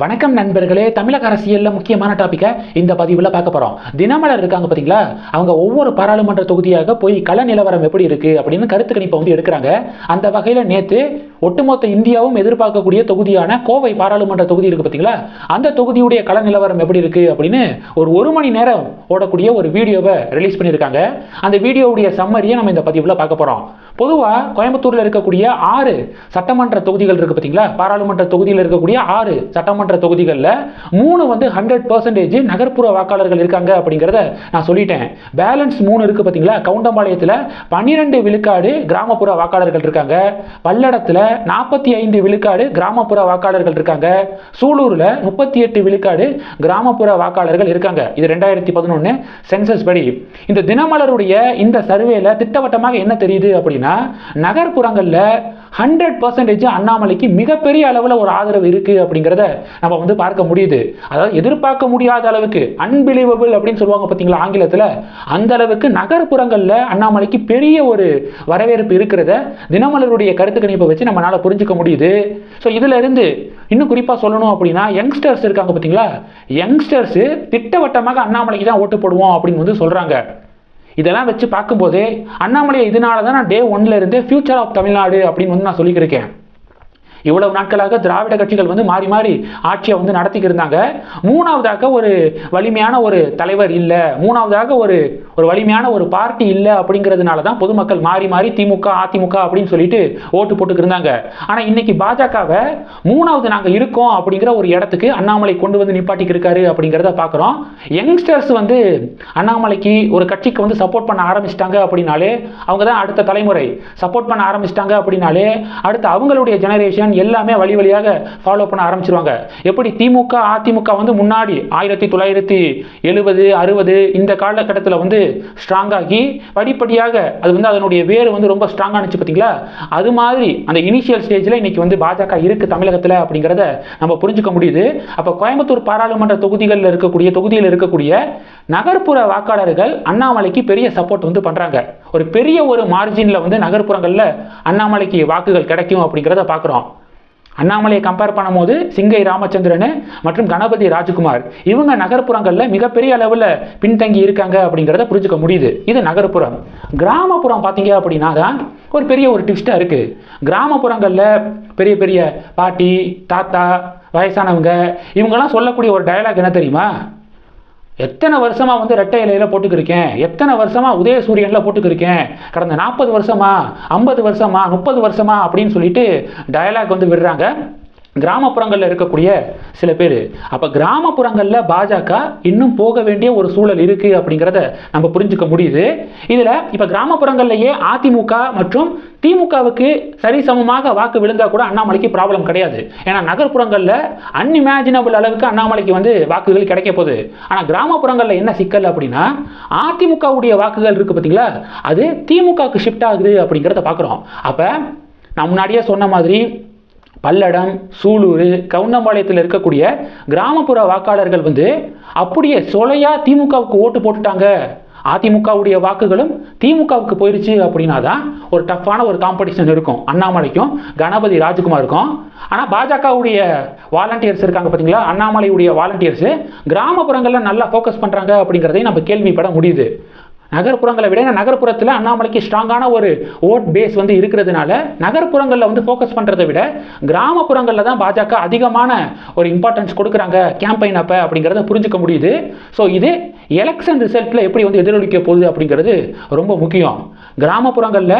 வணக்கம் நண்பர்களே தமிழக அரசியலில் முக்கியமான டாப்பிக்கை இந்த பதிவில் பார்க்க போகிறோம் தினமலர் இருக்காங்க பார்த்தீங்களா அவங்க ஒவ்வொரு பாராளுமன்ற தொகுதியாக போய் கள நிலவரம் எப்படி இருக்குது அப்படின்னு கருத்து கணிப்பை வந்து எடுக்கிறாங்க. அந்த வகையில் நேற்று ஒட்டுமொத்த இந்தியாவும் எதிர்பார்க்கக்கூடிய தொகுதியான கோவை பாராளுமன்ற தொகுதி இருக்குது பார்த்தீங்களா அந்த தொகுதியுடைய கள நிலவரம் எப்படி இருக்குது அப்படின்னு ஒரு ஒரு மணி நேரம் ஓடக்கூடிய ஒரு வீடியோவை ரிலீஸ் பண்ணியிருக்காங்க. அந்த வீடியோவுடைய சம்மரியை நம்ம இந்த பதிவில் பார்க்க போகிறோம் பொதுவாக கோயம்புத்தூரில் இருக்கக்கூடிய ஆறு சட்டமன்ற தொகுதிகள் இருக்குது பார்த்தீங்களா பாராளுமன்ற தொகுதியில் இருக்கக்கூடிய ஆறு சட்டமன்ற தொகுதிகளில் மூணு வந்து ஹண்ட்ரட் பர்சன்டேஜ் நகர்ப்புற வாக்காளர்கள் இருக்காங்க அப்படிங்கிறத நான் சொல்லிட்டேன். பேலன்ஸ் மூணு இருக்குது பார்த்தீங்களா கவுண்டம்பாளையத்தில் பன்னிரெண்டு விழுக்காடு கிராமப்புற வாக்காளர்கள் இருக்காங்க. பல்லடத்தில் நாற்பத்தி ஐந்து விழுக்காடு கிராமப்புற வாக்காளர்கள் இருக்காங்க. சூலூரில் முப்பத்தி எட்டு விழுக்காடு கிராமப்புற வாக்காளர்கள் இருக்காங்க. இது ரெண்டாயிரத்தி பதினொன்று சென்சஸ் படி. இந்த தினமலருடைய இந்த சர்வேல திட்டவட்டமாக என்ன தெரியுது அப்படின்னா நகர்ப்புறங்களில் ஹண்ட்ரட் பர்சன்டேஜ் அண்ணாமலைக்கு மிகப்பெரிய அளவில் ஒரு ஆதரவு இருக்கு அப்படிங்கிறத நம்ம வந்து பார்க்க முடியுது. அதாவது எதிர்பார்க்க முடியாத அளவுக்கு அன்பிலீவபிள் அப்படின்னு சொல்லுவாங்க பார்த்தீங்களா ஆங்கிலத்தில்? அந்த அளவுக்கு நகர்ப்புறங்களில் அண்ணாமலைக்கு பெரிய ஒரு வரவேற்பு இருக்கிறத தினமலருடைய கருத்து கணிப்பை வச்சு நம்மளால புரிஞ்சுக்க முடியுது. ஸோ இதுல இருந்து இன்னும் குறிப்பாக சொல்லணும் அப்படின்னா யங்ஸ்டர்ஸ் இருக்காங்க பார்த்தீங்களா? யங்ஸ்டர்ஸு திட்டவட்டமாக அண்ணாமலைக்கு தான் ஓட்டு போடுவோம் அப்படின்னு வந்து சொல்கிறாங்க இதெல்லாம் வச்சு பார்க்கும்போதே அண்ணாமலை இதனால தான் நான் டே ஒன்ல இருந்து ஃபியூச்சர் ஆஃப் தமிழ்நாடு அப்படின்னு வந்து நான் சொல்லிக்கிருக்கேன். இவ்வளவு நாட்களாக திராவிட கட்சிகள் வந்து மாறி மாறி ஆட்சியை வந்து நடத்திக்கிட்டு இருந்தாங்க. மூணாவதாக ஒரு வலிமையான ஒரு தலைவர் இல்லை. மூணாவதாக ஒரு ஒரு வலிமையான ஒரு பார்ட்டி இல்லை அப்படிங்கிறதுனால தான் பொதுமக்கள் மாறி மாறி திமுக அதிமுக அப்படின்னு சொல்லிட்டு ஓட்டு போட்டுக்கு இருந்தாங்க. ஆனால் இன்னைக்கு பாஜகவை மூணாவது நாங்கள் இருக்கோம் அப்படிங்கிற ஒரு இடத்துக்கு அண்ணாமலை கொண்டு வந்து நிப்பாட்டிக்கு இருக்காரு அப்படிங்கிறத பார்க்குறோம் யங்ஸ்டர்ஸ் வந்து அண்ணாமலைக்கு ஒரு கட்சிக்கு வந்து சப்போர்ட் பண்ண ஆரம்பிச்சிட்டாங்க அப்படின்னாலே அவங்க தான் அடுத்த தலைமுறை. சப்போர்ட் பண்ண ஆரம்பிச்சிட்டாங்க அப்படின்னாலே அடுத்து அவங்களுடைய ஜெனரேஷன் எல்லாமே வழி வழியாக ஃபாலோ பண்ண ஆரம்பிச்சிருவாங்க. எப்படி திமுக அதிமுக வந்து முன்னாடி ஆயிரத்தி தொள்ளாயிரத்தி எழுபது அறுபது இந்த காலகட்டத்தில் வந்து ஸ்ட்ராங்காகி படிப்படியாக அது வந்து அதனுடைய வேறு வந்து ரொம்ப ஸ்ட்ராங்காக இருந்துச்சு பார்த்தீங்களா? அது மாதிரி அந்த இனிஷியல் ஸ்டேஜில் இன்றைக்கி வந்து பாஜக இருக்குது தமிழகத்தில் அப்படிங்கிறத நம்ம புரிஞ்சுக்க முடியுது. அப்போ கோயம்புத்தூர் பாராளுமன்ற தொகுதிகளில் இருக்கக்கூடிய தொகுதியில் இருக்கக்கூடிய நகர்ப்புற வாக்காளர்கள் அண்ணாமலைக்கு பெரிய சப்போர்ட் வந்து பண்ணுறாங்க ஒரு பெரிய ஒரு மார்ஜினில் வந்து நகர்ப்புறங்களில் அண்ணாமலைக்கு வாக்குகள் கிடைக்கும் அப்படிங்கிறத பார்க்குறோம் அண்ணாமலையை கம்பேர் பண்ணும்போது சிங்கை ராமச்சந்திரன் மற்றும் கணபதி ராஜ்குமார். இவங்க நகர்ப்புறங்களில் மிகப்பெரிய அளவில் பின்தங்கி இருக்காங்க அப்படிங்கிறத புரிஞ்சுக்க முடியுது. இது நகர்ப்புறம். கிராமப்புறம் பார்த்தீங்க அப்படின்னா தான் ஒரு பெரிய ஒரு டிவிஸ்ட்டாக இருக்குது கிராமப்புறங்களில் பெரிய பெரிய பாட்டி தாத்தா வயசானவங்க இவங்கெல்லாம் சொல்லக்கூடிய ஒரு டயலாக் என்ன தெரியுமா? எத்தனை வருஷமாக வந்து ரெட்டை இலையில் போட்டுக்கிருக்கேன்? எத்தனை வருஷமா உதயசூரியன்ல போட்டுக்கிருக்கேன்? கடந்த நாற்பது வருஷமா ஐம்பது வருஷமா முப்பது வருஷமா அப்படின்னு சொல்லிட்டு டயலாக் வந்து விடுறாங்க. கிராமப்புறங்களில் இருக்கக்கூடிய சில பேர். அப்போ கிராமப்புறங்களில் பாஜக இன்னும் போக வேண்டிய ஒரு சூழல் இருக்குது அப்படிங்கிறத நம்ம புரிஞ்சுக்க முடியுது. இதில் இப்போ கிராமப்புறங்கள்லேயே அதிமுக மற்றும் திமுகவுக்கு சரிசமமாக வாக்கு விழுந்தால் கூட அண்ணாமலைக்கு ப்ராப்ளம் கிடையாது. ஏன்னா நகர்ப்புறங்களில் அன்இமேஜினபிள் அளவுக்கு அண்ணாமலைக்கு வந்து வாக்குகள் கிடைக்க போகுது. ஆனால் கிராமப்புறங்களில் என்ன சிக்கல் அப்படின்னா அதிமுகவுடைய வாக்குகள் இருக்குது பார்த்தீங்களா அது திமுகவுக்கு ஷிஃப்ட் ஆகுது அப்படிங்கிறத பார்க்குறோம் அப்போ நான் முன்னாடியே சொன்ன மாதிரி பல்லடம் சூலூர் கவுண்டம்பாளையத்தில் இருக்கக்கூடிய கிராமப்புற வாக்காளர்கள் வந்து அப்படியே சொலையா திமுகவுக்கு ஓட்டு போட்டுட்டாங்க. அதிமுகவுடைய வாக்குகளும் திமுகவுக்கு போயிடுச்சு அப்படின்னா தான் ஒரு டஃப்பான ஒரு காம்படிஷன் இருக்கும். அண்ணாமலைக்கும் கணபதி ராஜ்குமாருக்கும். ஆனால் பாஜகவுடைய வாலண்டியர்ஸ் இருக்காங்க பார்த்தீங்களா அண்ணாமலையுடைய வாலண்டியர்ஸு கிராமப்புறங்களில் நல்லா ஃபோக்கஸ் பண்ணுறாங்க அப்படிங்கிறதையும் நம்ம கேள்விப்பட முடியுது. நகர்ப்புறங்களை விட நகர்ப்புறத்தில் அண்ணாமலைக்கு ஸ்ட்ராங்கான ஒரு ஓட் பேஸ் வந்து இருக்கிறதுனால நகர்ப்புறங்களில் வந்து ஃபோக்கஸ் பண்ணுறதை விட கிராமப்புறங்களில் தான் பாஜக அதிகமான ஒரு இம்பார்ட்டன்ஸ் கொடுக்குறாங்க கேம்பெயின் அப்போ அப்படிங்கிறத புரிஞ்சுக்க முடியுது. ஸோ இது எலெக்ஷன் ரிசல்ட்டில் எப்படி வந்து எதிரொலிக்க போகுது அப்படிங்கிறது ரொம்ப முக்கியம். கிராமப்புறங்களில்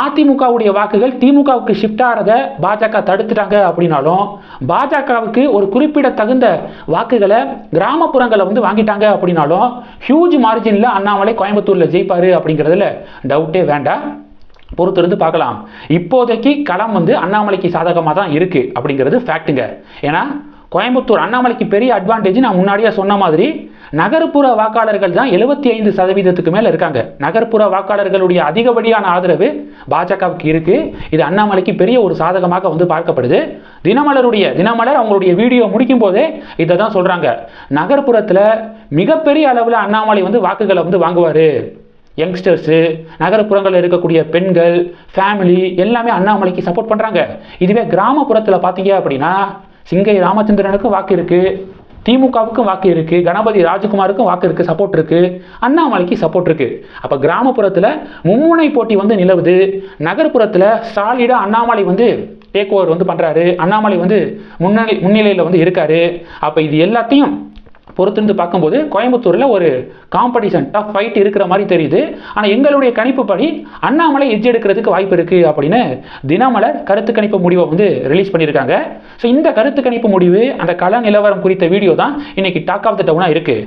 அதிமுகவுடைய வாக்குகள் திமுகவுக்கு ஷிஃப்ட் ஆகிறத பாஜக தடுத்துட்டாங்க அப்படின்னாலும் பாஜகவுக்கு ஒரு குறிப்பிட தகுந்த வாக்குகளை கிராமப்புறங்களை வந்து வாங்கிட்டாங்க அப்படின்னாலும் ஹியூஜ் மார்ஜினில் அண்ணாமலை கோயம்புத்தூர் கோயம்புத்தூரில் ஜெயிப்பாரு அப்படிங்கிறதுல டவுட்டே வேண்டாம். பொறுத்திருந்து பார்க்கலாம். இப்போதைக்கு களம் வந்து அண்ணாமலைக்கு சாதகமாக தான் இருக்குது அப்படிங்கிறது ஃபேக்ட்டுங்க ஏன்னா கோயம்புத்தூர் அண்ணாமலைக்கு பெரிய அட்வான்டேஜ் நான் முன்னாடியே சொன்ன மாதிரி நகர்ப்புற வாக்காளர்கள் தான் எழுபத்தி ஐந்து சதவீதத்துக்கு மேலே இருக்காங்க. நகர்ப்புற வாக்காளர்களுடைய அதிகப்படியான ஆதரவு பாஜகவுக்கு இருக்கு. இது அண்ணாமலைக்கு பெரிய ஒரு சாதகமாக வந்து பார்க்கப்படுது. தினமலருடைய தினமலர் அவங்களுடைய வீடியோ முடிக்கும் போதே இதை தான் சொல்றாங்க. நகர்ப்புறத்தில் மிகப்பெரிய அளவில் அண்ணாமலை வந்து வாக்குகளை வந்து வாங்குவார். யங்ஸ்டர்ஸு நகர்ப்புறங்களில் இருக்கக்கூடிய பெண்கள் ஃபேமிலி எல்லாமே அண்ணாமலைக்கு சப்போர்ட் பண்ணுறாங்க இதுவே கிராமப்புறத்தில் பார்த்தீங்க அப்படின்னா சிங்கை ராமச்சந்திரனுக்கும் வாக்கு இருக்குது திமுகவுக்கும் வாக்கு இருக்கு கணபதி ராஜகுமாருக்கும் வாக்கு இருக்கு சப்போர்ட் இருக்கு அண்ணாமலைக்கு சப்போர்ட் இருக்கு. அப்போ கிராமப்புறத்தில் மும்முனை போட்டி வந்து நிலவுது. நகர்ப்புறத்தில் சாலிடா அண்ணாமலை வந்து டேக் ஓவர் வந்து பண்ணுறாரு அண்ணாமலை வந்து முன்னணி முன்னிலையில் வந்து இருக்காரு. அப்போ இது எல்லாத்தையும் பொறுத்திருந்து பார்க்கும்போது கோயம்புத்தூரில் ஒரு காம்படிஷன் டஃப் ஃபைட் இருக்கிற மாதிரி தெரியுது. ஆனால் எங்களுடைய கணிப்புப்படி அண்ணாமலை எட்ஜ் எடுக்கிறதுக்கு வாய்ப்பு இருக்குது அப்படின்னு தினமலர் கருத்து கணிப்பு முடிவை வந்து ரிலீஸ் பண்ணியிருக்காங்க. ஸோ இந்த கருத்து கணிப்பு முடிவு அந்த கள நிலவரம் குறித்த வீடியோ தான் இன்னைக்கு டாக் ஆஃப் த டவுனாக இருக்குது